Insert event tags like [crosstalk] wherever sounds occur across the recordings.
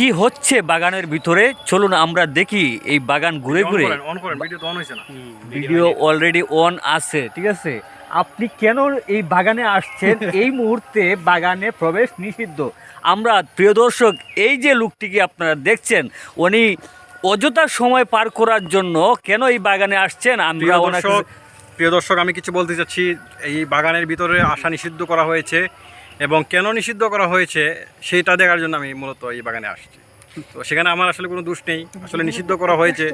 কি হচ্ছে বাগানের ভিতরে? চলুন আমরা দেখি এই বাগান ঘুরে ঘুরে। ভিডিও তো অন হয়েছে না। ভিডিও অলরেডি অন আছে ঠিক আছে? আপনি কেন এই বাগানে আসছেন? [laughs] এই মুহূর্তে বাগানে প্রবেশ নিষিদ্ধ। আমরা প্রিয় দর্শক এই যে লোকটিকে আপনারা দেখছেন উনি অযথা সময় পার করার জন্য কেন এই বাগানে আসছেন? আমরা প্রিয় প্রিয় দর্শক আমি কিছু বলতে চাচ্ছি এই বাগানের ভিতরে আসা নিষিদ্ধ করা হয়েছে। এবং কেন নিষিদ্ধ করা হয়েছে সেটা দেখার জন্য আমি মূলত এই বাগানে আসছি। তো সেখানে আমার আসলে কোনো দোষ নেই। আসলে নিষিদ্ধ করা হয়েছে।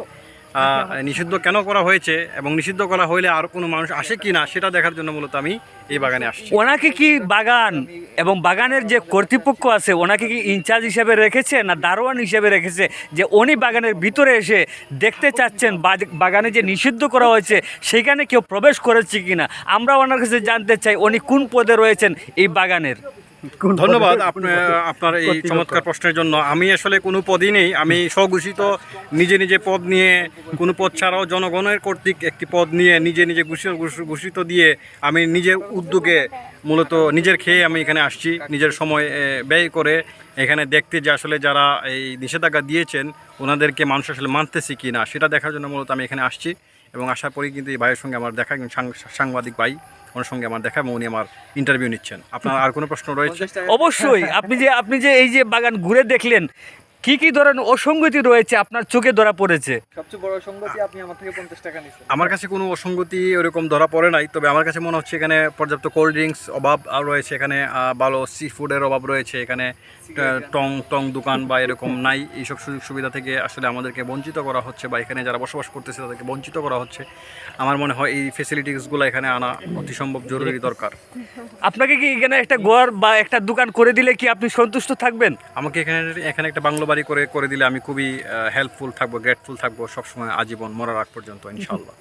নিষিদ্ধ কেন করা হয়েছে এবং নিষিদ্ধ করা হলে আর কোনো মানুষ আসে কি না, সেটা দেখার জন্য মূলত আমি এই বাগানে আসছি। ওনাকে কি বাগান এবং বাগানের যে কর্তৃপক্ষ আছে, ওনাকে কি ইনচার্জ হিসেবে রেখেছে না দারোয়ান হিসেবে রেখেছে যে উনি বাগানের ভিতরে এসে দেখতে চাচ্ছেন বাগানে যে নিষিদ্ধ করা হয়েছে সেখানে কেউ প্রবেশ করেছে কি না আমরা ওনার কাছে জানতে চাই উনি কোন পদে রয়েছেন এই বাগানের। ধন্যবাদ আপনার আপনার এই চমৎকার প্রশ্নের জন্য। আমি আসলে কোনো পদই নেই। আমি স্বঘোষিত নিজে নিজে পদ নিয়ে কোনো পদ ছাড়াও জনগণের কর্তৃক একটি পদ নিয়ে নিজে নিজে ঘোষিত দিয়ে আমি নিজের উদ্যোগে মূলত নিজের খেয়ে আমি এখানে আসছি নিজের সময় ব্যয় করে এখানে দেখতে যে আসলে যারা এই নিষেধাজ্ঞা দিয়েছেন ওনাদেরকে মানুষ আসলে মানতেছি কি না সেটা দেখার জন্য মূলত আমি এখানে আসছি। এবং আসার পরেই কিন্তু এই ভাইয়ের সঙ্গে আমার দেখা সাংবাদিক ভাই ওনার সঙ্গে আমার দেখা এবং উনি আমার ইন্টারভিউ নিচ্ছেন। আপনার আর কোনো প্রশ্ন রয়েছে? অবশ্যই, আপনি যে আপনি যে এই যে বাগান ঘুরে দেখলেন কি কি ধরনের অসঙ্গতি রয়েছে আপনার চোখে ধরা পড়েছে? সবচেয়ে বড় সঙ্গতি আপনি আমার থেকে পঞ্চাশ টাকা নিচ্ছেন আমার কাছে কোনো অসঙ্গতি ওরকম ধরা পড়ে নাই তবে আমার কাছে মনে হচ্ছে এখানে পর্যাপ্ত কোল্ড ড্রিঙ্কস অভাব রয়েছে এখানে ভালো সি ফুডের অভাব রয়েছে এখানে টং টং দোকান বা এরকম নাই এইসব সুযোগ সুবিধা থেকে আসলে আমাদেরকে বঞ্চিত করা হচ্ছে বা এখানে যারা বসবাস করতেছে তাদেরকে বঞ্চিত করা হচ্ছে। আমার মনে হয় এই ফেসিলিটিসগুলো এখানে আনা অতি সম্ভব জরুরি দরকার। আপনাকে কি এখানে একটা ঘর বা একটা দোকান করে দিলে কি আপনি সন্তুষ্ট থাকবেন? আমাকে এখানে এখানে একটা বাংলো বাড়ি করে করে দিলে আমি খুবই হেল্পফুল থাকব গ্রেটফুল থাকব সবসময় আজীবন মরার আগ পর্যন্ত ইনশাল্লাহ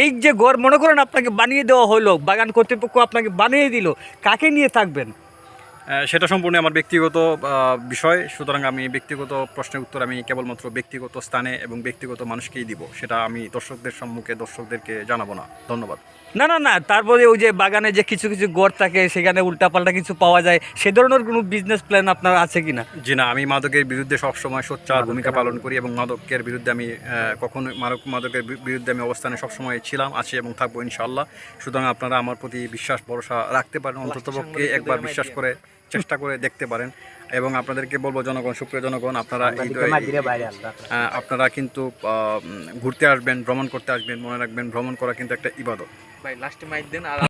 এই যে ঘর মনে করেন আপনাকে বানিয়ে দেওয়া হলো, বাগান কর্তৃপক্ষ আপনাকে বানিয়ে দিল, কাকে নিয়ে থাকবেন? সেটা সম্পূর্ণ আমার ব্যক্তিগত বিষয়। সুতরাং আমি ব্যক্তিগত প্রশ্নের উত্তর আমি কেবলমাত্র ব্যক্তিগত স্থানে এবং ব্যক্তিগত মানুষকেই দিব। সেটা আমি দর্শকদের সম্মুখে দর্শকদেরকে জানাব না। ধন্যবাদ। না না না তারপরে ওই যে বাগানে যে কিছু কিছু ঘর থাকে সেখানে উল্টাপাল্টা কিছু পাওয়া যায় সে ধরনের কোনো বিজনেস প্ল্যান আপনার আছে কি না জি না আমি মাদকের বিরুদ্ধে সবসময় সোচ্চার ভূমিকা পালন করি এবং মাদকের বিরুদ্ধে আমি কখনো মাদক মাদকের বিরুদ্ধে আমি অবস্থানে সবসময় ছিলাম আছি এবং থাকব ইনশাল্লাহ সুতরাং আপনারা আমার প্রতি বিশ্বাস ভরসা রাখতে পারেন অন্ততপক্ষে একবার বিশ্বাস করে চেষ্টা করে দেখতে পারেন। এবং আপনাদেরকে বলব জনগণ সুপ্রিয় জনগণ আপনারা আহ, আপনারা কিন্তু আহ, ঘুরতে আসবেন ভ্রমণ করতে আসবেন মনে রাখবেন ভ্রমণ করা কিন্তু একটা ইবাদত। ভাই লাস্টে মাইক দেন আর